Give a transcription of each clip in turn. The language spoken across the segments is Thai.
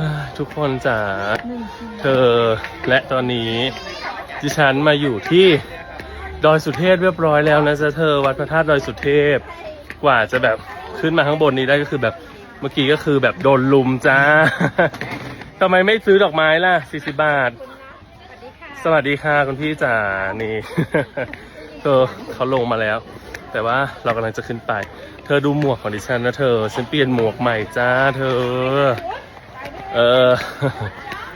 อ่าทุกคนจ๋าเธอและตอนนี้ดิฉันมาอยู่ที่ดอยสุเทพเรียบร้อยแล้วนะจ๊ะเธอวัดพระธาตุดอยสุเทพ กว่าจะแบบขึ้นมาข้างบนนี้ได้ก็คือแบบเมื่อกี้ก็คือแบบโดนลุมจ้าทำไมไม่ซื้อดอกไม้ล่ะ40บาท สวัสดีค่ะคุณพี่จ๋านี่เธอเขาลงมาแล้ว แต่ว่าเรากำลังจะขึ้นไป เธอดูหมวกของดิฉันนะเธอฉันเปลี่ยนหมวกใหม่จ้า เธอ เออ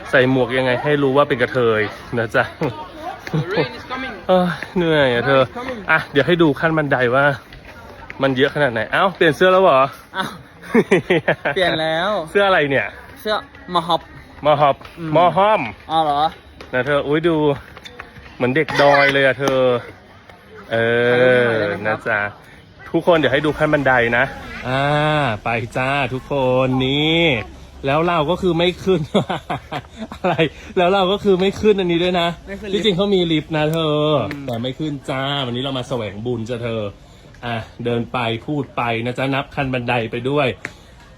ใส่หมวกยังไงให้รู้ว่าเป็นกระเทยนะจ๊ะเออเหนื่อยอะเธออะเดี๋ยวให้ดูขั้นบันไดว่า มันเยอะขนาดไหนเอ้าเปลี่ยนเสื้อแล้วเหรออ้าวเปลี่ยนแล้วเสื้ออะไรเนี่ย เสื้อมาฮอปมอฮอบอืมมอห้อมอ๋อเหรอนะเธออุ้ยดูเหมือนเด็กดอยเลยอะเธอ เออนะจ๊ะทุกคนเดี๋ยวให้ดูขั้นบันไดนะ อ่า ไปจ้าทุกคนนี่ แล้วเราก็คือไม่ขึ้น อะไร แล้วเราก็คือไม่ขึ้นอันนี้ด้วยนะ ไม่ขึ้นลิฟต์ที่จริงเขามีลิฟต์นะเธออมแต่ไม่ขึ้นจ้า วันนี้เรามาแสวงบุญจ้ะเธอ อะเดินไปพูดไปนะจ๊ะนับขั้นบันไดไปด้วย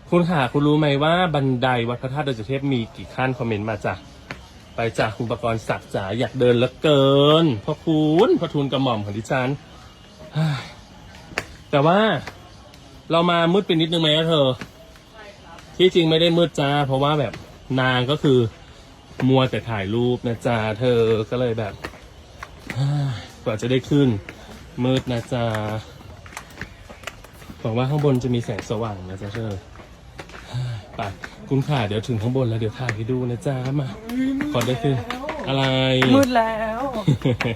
คุณค่ะคุณรู้ไหมว่าบันไดวัดพระธาตุดอยสุเทพมีกี่ขั้นคอมเมนต์มาจ้ะ ไปจากคุณประกรณ์ศักดิ์จ๋าอยากเดินเหลือเกินพระคุณพระทูลกระหม่อมของดิฉันเฮ้ยแต่ว่าเรามามืดไปนิดนึงไหมอะเธอ ที่จริงไม่ได้มืดจ้า เพราะว่าแบบนางก็คือมัวแต่ถ่ายรูปนะจ๊ะเธอก็เลยแบบเฮ้ยกว่าจะได้ขึ้น มืดนะจ๊ะหวังว่าข้างบนจะมีแสงสว่างนะจ๊ะเธอเฮ้ยไปคุณค่ะเดี๋ยวถึงข้างบนแล้วเดี๋ยวถ่ายให้ดูนะจ๊ะมา ขอได้ขึ้น อะไร มืดแล้ว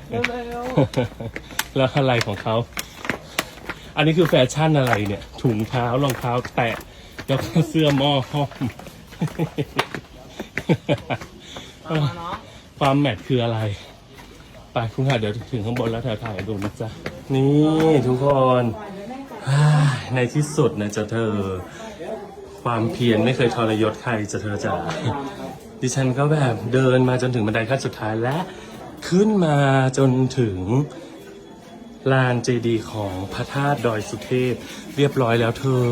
เร็วแล้วอะไรของเขา อันนี้คือแฟชั่นอะไรเนี่ย ถุงเท้ารองเท้าแตะ แล้วก็เสื้อหม้อห้อมเอามาเนาะความแมทคืออะไร ไปคุณค่ะเดี๋ยวถึงข้างบนแล้วถ่ายถ่ายดูนะจ๊ะ นี่ทุกคนฮ่าในที่สุดนะจ๊ะเธอ ความเพียรไม่เคยทรยศใครจะเธอจ๋าดิฉันก็แบบเดินมาจนถึงบันไดขั้นสุดท้ายและ ขึ้นมาจนถึง ลานเจดีย์ของพระธาตุดอยสุเทพ เรียบร้อยแล้วเธอ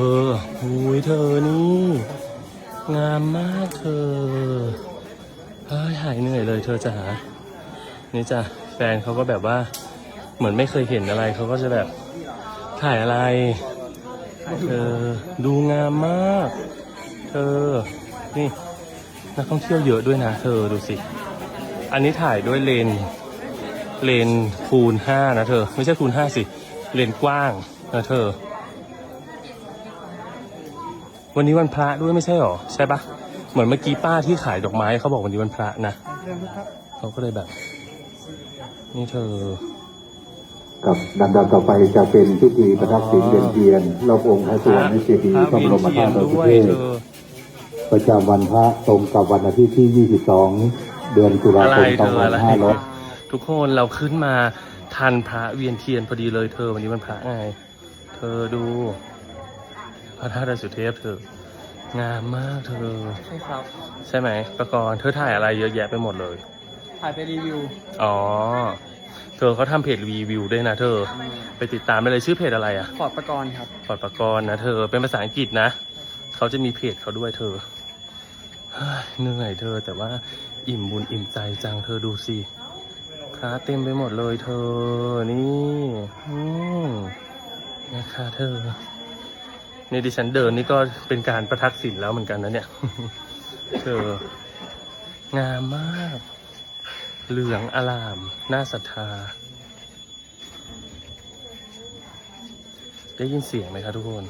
หุยเธอนี่ งามมากเธอเฮ้ยหายเหนื่อยเลยเธอจ๋านี่จ้ะแฟนเขาก็แบบว่า เหมือนไม่เคยเห็นอะไรเขาก็จะแบบถ่ายอะไรเธอดูงามมาก เธอ นี่ นักท่องเที่ยวเยอะด้วยนะ เธอดูสิ อันนี้ถ่ายด้วยเลน เลนคูณห้านะเธอ ไม่ใช่คูณห้าสิ เลนกว้างนะเธอ วันนี้วันพระด้วยไม่ใช่หรอ ใช่ปะเหมือนเมื่อกี้ป้าที่ขายดอกไม้เขาบอกวันนี้วันพระนะเขาก็เลยแบบ นี่เธอ กับลำดับต่อไปจะเป็นพิธีประทับศีลเดือนเทียนรอบองค์พระสุวรรณเจดีย์พระบรมธาตุดอยสุด้วยเทพเธอประจำวันพระตรงกับวันอาทิตย์ที่ 22 เดือนตุลาอะไรคมเธออะไร2500 ทุกคนเราขึ้นมาทันพระเวียนเทียนพอดีเลยเธอวันนี้มันพระไง เธอดู พระธาตุดอยสุเทพเธองามมากเธอ ใช่ครับ ใช่ไหมประกรณ์เธอถ่ายอะไรเยอะแยะไปหมดเลย ถ่ายไปรีวิว อ๋อ เธอเขาทำเพจรีวิวด้วยนะเธอ ไปติดตามไปเลยชื่อเพจอะไรอะฟอร์ดประกรณ์ครับปอดประกรณ์นะเธอเป็นภาษาอังกฤษนะ เขาจะมีเพจเขาด้วยเธอเฮ้ยเหนื่อยเธอแต่ว่าอิ่มบุญอิ่มใจจังเธอดูสิ พระเต็มไปหมดเลยเธอ นี่อืมนะคะเธอ ในดิฉันเดินนี่ก็เป็นการประทักษิณแล้วเหมือนกันนะเนี่ย เธอ งามมาก เหลืองอลาม น่าศรัทธา ได้ยินเสียงไหมคะทุกคน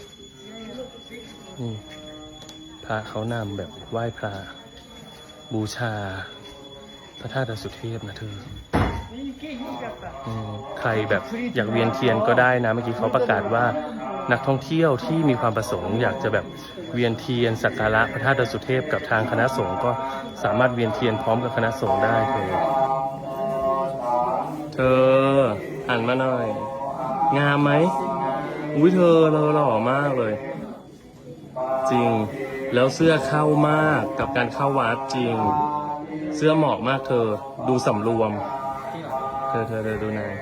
นี่พระเขานำแบบไหว้พระบูชาพระธาตุสุเทพนะเธอ ใครแบบอยากเวียนเทียนก็ได้นะ เมื่อกี้เขาประกาศว่านักท่องเที่ยวที่มีความประสงค์ อยากจะแบบเวียนเทียนสักการะพระธาตุดอยสุเทพกับทางคณะสงฆ์ก็สามารถเวียนเทียนพร้อมกับคณะสงฆ์ได้เธอเธอหันมาหน่อย งามไหมอุ้ยเธอเราหล่อมากเลย จริงแล้วเสื้อเข้ามากกับการเข้าวัดจริง เสื้อเหมาะมากเธอดูสำรวม ธอเธอเธอดูนาย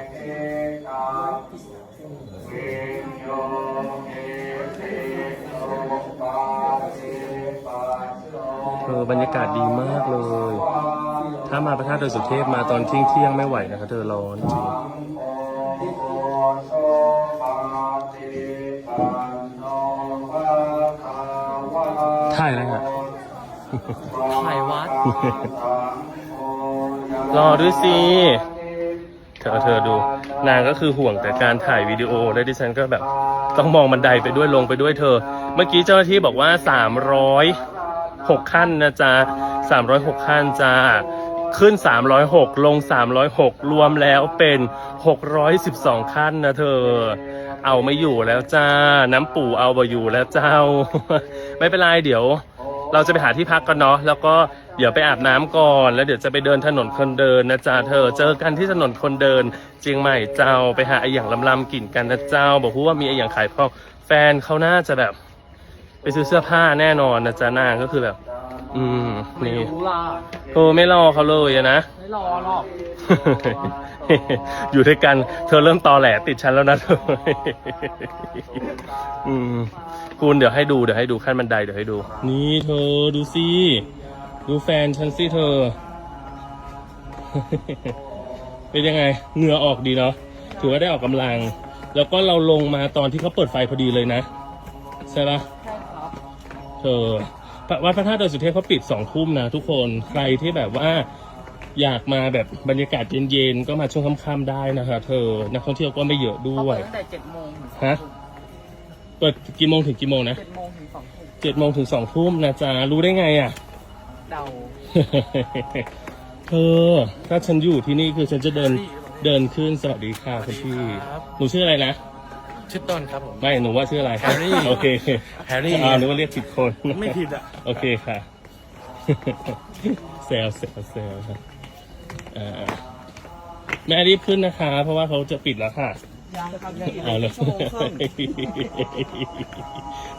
เออบรรยากาศดีมากเลย ถ้ามาพระธาตุดอยสุเทพมาตอนเที่ยงเที่ยงๆไม่ไหวนะคะเธอร้อนจริงถ่ายอะไรฮะถ่ายวัดรอด้วยสิ เธอเธอดู นางก็คือห่วงแต่การถ่ายวิดีโอและดิฉันก็แบบต้องมองบันไดไปด้วยลงไปด้วยเธอ เมื่อกี้เจ้าหน้าที่บอกว่า 306 ขั้นนะจ๊ะ 306 ขั้นจ้าขึ้น 306 ลง 306 รวมแล้วเป็น 612 ขั้นนะเธอ เอาไม่อยู่แล้วจ้า น้ำปู่เอาบ่อยู่แล้วเจ้า ไม่เป็นไรเดี๋ยว เราจะไปหาที่พักกันเนาะแล้วก็ เดี๋ยวไปอาบน้ำก่อน แล้วเดี๋ยวจะไปเดินถนนคนเดินนะจ๊ะเธอ เจอกันที่ถนนคนเดินเจียงใหม่เจ้าไปหาไออย่างลำๆกินกันนะเจ้า บอกว่ามีไออย่างขายพอแฟนเขาน่าจะแบบ ไปซื้อเสื้อผ้าแน่นอนนะจ๊ะนางก็คือแบบ อืมนี่รู้ล่ะโอ้ไม่รอเขาเลยอะนะ ไม่รอหรอก อยู่ด้วยกัน เธอเริ่มตอแหลติดฉันแล้วนะเธอ อืมคุณเดี๋ยวให้ดูเดี๋ยวให้ดูขั้นบันไดเดี๋ยวให้ดู นี่เธอดูสิ ดูแฟนฉันสิเธอ เป็นยังไง เหงื่อออกดีเนาะ ถือว่าได้ออกกำลัง แล้วก็เราลงมาตอนที่เขาเปิดไฟพอดีเลยนะ ใช่ปะใช่ครับเธอวัดพระธาตุดอยสุเทพเขาปิดสองทุ่มนะทุกคน ใครที่แบบว่าอยากมาแบบบรรยากาศเย็นๆ ก็มาช่วงค่ำๆได้นะคะเธอ นักท่องเที่ยวก็ไม่เยอะด้เขาวเปิยดตั้งแต่เจ็ดโมงถึงฮะเปิดกี่โมงถึงกี่โมงนะ เจ็ดโมงถึงสองทุ่มเจ็ดโมงถึงสองทุ่มนะจ๊ะ รู้ได้ไงอะ เดา เธอถ้าฉันอยู่ที่นี่คือฉันจะเดินเดินขึ้นสวัสดีค่ะคุณพี่ครับหนูชื่ออะไรนะ ชื่อต้นครับผม ไม่ หนูว่าชื่ออะไรแฮร์รี่ โอเคแฮร์รี่อ่าหนูว่าเรียกผิดคน ไม่ผิดอะ โอเคค่ะเซลเซลเซลครับอ่าแม่รีบขึ้นนะคะ เพราะว่าเขาจะปิดแล้วค่ะยังครับยังอีกเอาเลยชั่วโมงครึ่ง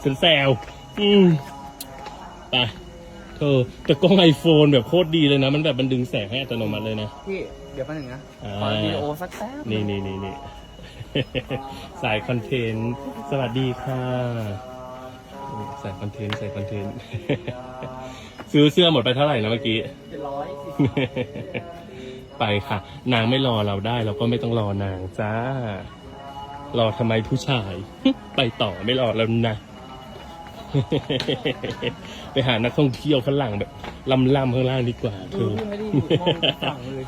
ฉันแซวอืมไป เธอแต่กล้องไอโฟนแบบโคตรดีเลยนะ มันแบบมันดึงแสงให้อัตโนมัติเลยนะ พี่เดี๋ยวแป๊บนึงนะอ่า ขอวิดีโอสักแป๊บนี่นี่นี่นี่ สายคอนเทนต์ สวัสดีค่ะสายคอนเทนต์สายคอนเทนต์ ซื้อเสื้อหมดไปเท่าไหร่นะเมื่อกี้เจ็ดร้อยไปค่ะ นางไม่รอเราได้ เราก็ไม่ต้องรอนางจ้า รอทำไมผู้ชาย ไปต่อไม่รอแล้วนะ ไปหานักท่องเที่ยวฝรั่งแบบล่ำๆข้างล่างดีกว่าเธดูอพี่ไม่ได้อยู่มองฝั่งเลย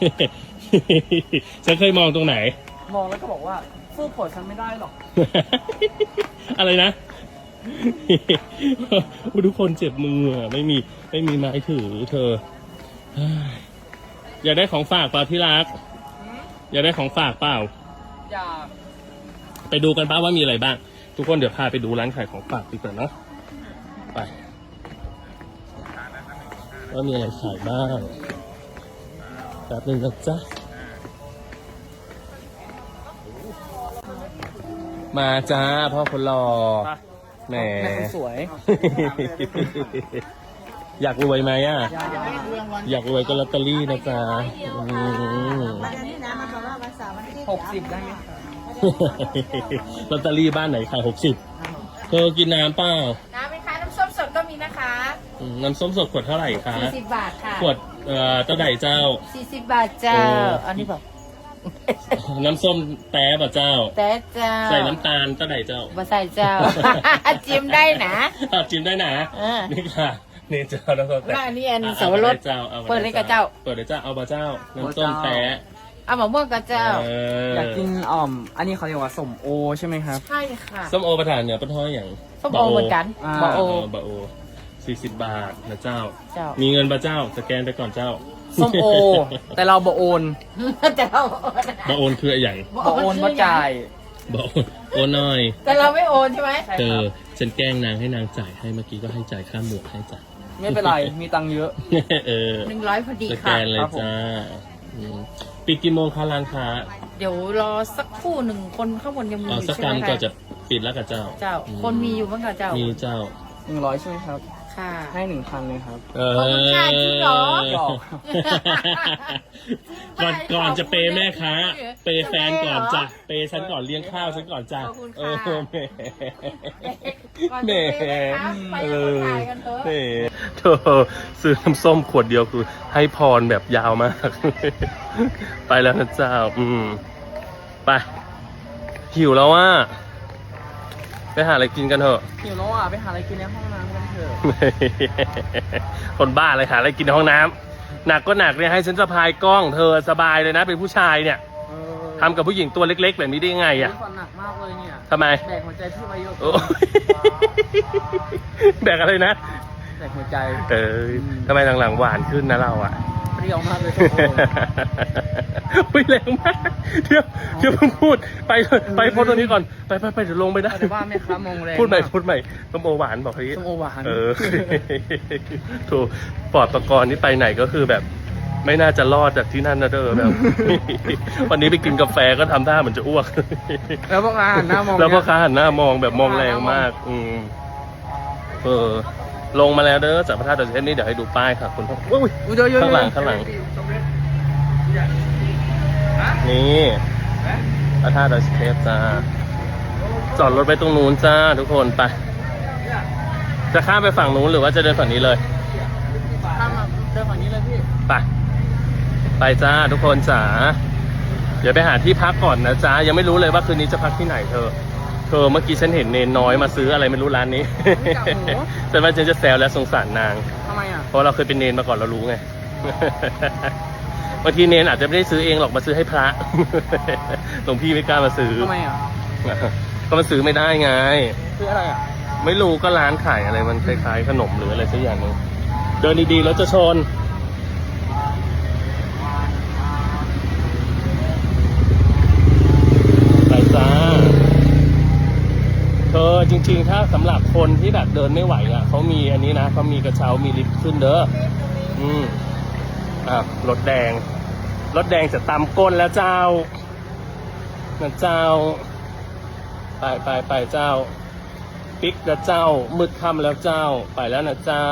ฉันเคยมองตรงไหน มองแล้วก็บอกว่าสู้ผลฉันไม่ได้หรอก อะไรนะอุ๊ยทุกคนเจ็บมืออะไม่มีไม่มีไม้ถือเธอเฮ้ยอยากได้ของฝากเปล่าที่รัก อยากได้ของฝากเปล่า อยาก ไปดูกันป้าว่ามีอะไรบ้าง ทุกคนเดี๋ยวพาไปดูร้านขายของฝากดีกว่าเนาะ ไปว่ามีอะไรขายบ้างแป๊บนึงนะจ๊ะ มาจ้าพ่อคนรอแหมแม่คนสวย อยากรวยไหมอะอยากอยากรวยก็ลอตเตอรี่นะจ๊ะอืมวันนี้นะมันบอกว่าวันเสาร์วันอาทิตย์หกสิบได้ไหมคะลอตเตอรี่บ้านไหนขายหกสิบเธอกินน้ำเปล่า น้ำส้มสดขวดเท่าไหร่คะ40บาทค่ะขวดเอ่อเจ้าใดเจ้า40บาทเจ้า โอ้ อันนี้บอกน้ำส้มแต้ป่ะเจ้า แต่เจ้าใส่น้ำตาลเจ้าใดเจ้ามาใส่เจ้า จิ้มได้นะ อะจิ้มได้นะเออ นี่ค่ะนี่เจ้าน้ำส้มแต้แล้วอันนี้อันอะสวรสเอาไปเจ้าอาไปเปิดเลยกับเจ้า เปิดเลยเจ้าเอาบะเจ้าน้ำส้มแต้เอามะม่วงกับเจ้า เอออยากกินอ่อม อันนี้เขาเรียกว่าสมโอใช่ไหมครับ ใช่ค่ะ ส้มโอประทานเนี่ยเป็นท้อยอย่างส้มโอเหมือนกันอ่าบะโอ บะโอ สี่สิบบาทนะเจ้า เจ้ามีเงินปะเจ้า สแกนไปก่อนเจ้าส้มโอ แต่เราบะโอนแต่เราบะโอนคืออะไรอย่างบะโอนมาจ่าย บะโอนโอนหน่อย แต่เราไม่โอนใช่ไหมใช่เธคอรับฉันแกล้งนางให้นางจ่ายให้เมื่อกี้ก็ให้จ่ายค่าหมวกให้จ่าย ไม่เป็นไร มีตังค์เยอะ เออ หนึ่งร้อยพอดีสแกค่ะ นเลยครับผม จ้าอืมปิดกี่โมงคะร้านค้าเดี๋ยวรอสักครู่หนึ่งคนข้างบนยังมีเอาอยู่สักใช่กรรไหมมก็คะจะปิดแล้วกับเจ้าเจ้า อืคนมีอยู่บ้างกับเจ้ามีเจ้า หนึ่งร้อยใช่ไหมครับ ค่ะ ให้หนึ่งพันเลยครับ เอขอบคุณค่ะจริงเหรอหยอก ก่อนก่อนจะเปย์แม่ค้า เปย์แฟนก่อนจ้ะจะเปย์ฉันก่อนเลี้ยงข้าวฉันก่อนจ้ะขอบคุณเอค่ะอแหม่ก่อนแหจะม่เปย์แม่ค้าไปเอเอาอถ่ายกันเถอะ แหม่เธอซื้อน้ำส้มขวดเดียวคือ ให้พรแบบยาวมาก ไปแล้วนะเจ้า อืม ไป หิวแล้วว่า ไปหาอะไรกินกันเถอะ หิวแล้วอะไปหาอะไรกินในห้องน้ำกันเถอะคนบ้าอะไรหาอะไรกินในห้องน้ำหนักก็หนักเนี่ยให้ฉันสะพายกล้องเธอสบายเลยนะ เป็นผู้ชายเนี่ยเออทำกับผู้หญิงตัวเล็กๆ แบบนี้ได้ยังไงอะฟันหนักมากเลยเนี่ยทำไมแบกหัวใจพี่ไว้เยอะโอ้ยแบกอะไรนะ แบกหัวใจ เออทำไมหลังๆหวานขึ้นนะเราอะ เปรี้ยวมากเลยส้มโออุ้ยแรงมากเดี๋ยวเดี๋ยวเพิ่งพูดไปเถอะไปพ้นตรงนี้ก่อนไปไปไปเดี๋ยวลงไปได้แต่ว่าแม่ค้ามองแรงพูดใหม่ากพูดใหม่ต้มโอหวานบอกเฮ้ยส้มโอหวาน เออถูกปลอดประกรณ์นี่ไปไหนก็คือแบบ ไม่น่าจะรอดจากที่นั่นนะเด้อแบบ วันนี้ไปกินกาแฟก็ทำท่าเหมือนจะอ้วก แล้วพวกอาหันหน้ามองแล้วพ่อเนี่ยค้าหันหน้ามองแบบมองแรงมาก อืมเออ ลงมาแล้วเด้อจากพระธาตุดอยสุเทพนี่เดี๋ยวให้ดูป้ายค่ะคุณพ่ออุ้ยอุ๊ยเดี๋ยวๆๆข้างหลังข้างหลัง นี่พระธาตุดอยสุเทพจ้าจอดรถไปตรงนู้นจ้าทุกคนไป จะข้ามไปฝั่งนู้นหรือว่าจะเดินฝั่งนี้เลย ข้ามมาเดินฝั่งนี้เลยพี่ ไป ไปจ้าทุกคนจ๋า เดี๋ยวไปหาที่พักก่อนนะจ้ายังไม่รู้เลยว่าคืนนี้จะพักที่ไหนเธอเธอเมื่อกี้ฉันเห็นเนนน้อยมาซื้ออะไรไม่รู้ร้านนี้ฉันว่าฉันจะแซวและสงสารนางทำไมอะ เพราะเราเคยเป็นเนนมาก่อนเรารู้ไงบางทีเนนอาจจะไม่ได้ซื้อเองหรอกมาซื้อให้พระ หลวงพี่ไม่กล้ามาซื้อทำไมอะ ก็มันซื้อไม่ได้ไงคืออะไรอะ ไม่รู้ก็ร้านขายอะไรมันคล้ายๆขนมหรืออะไรสักอย่างหนึงเดินดีๆแล้วจะชน ไปจ้า เธอจ ริงๆ ถ้าสำหรับคนที่แบบเดินไม่ไหวอะเขามีอันนี้นะเขามีกระเช้ามีลิฟต์ขึ้นเด้ออืมอะรถแดง รถแดงจะตามก้นแล้วเจ้านะเจ้า ไปไปไปเจ้า ปิกนะเจ้ามืดค่ำแล้วเจ้า ไปแล้วนะเจ้า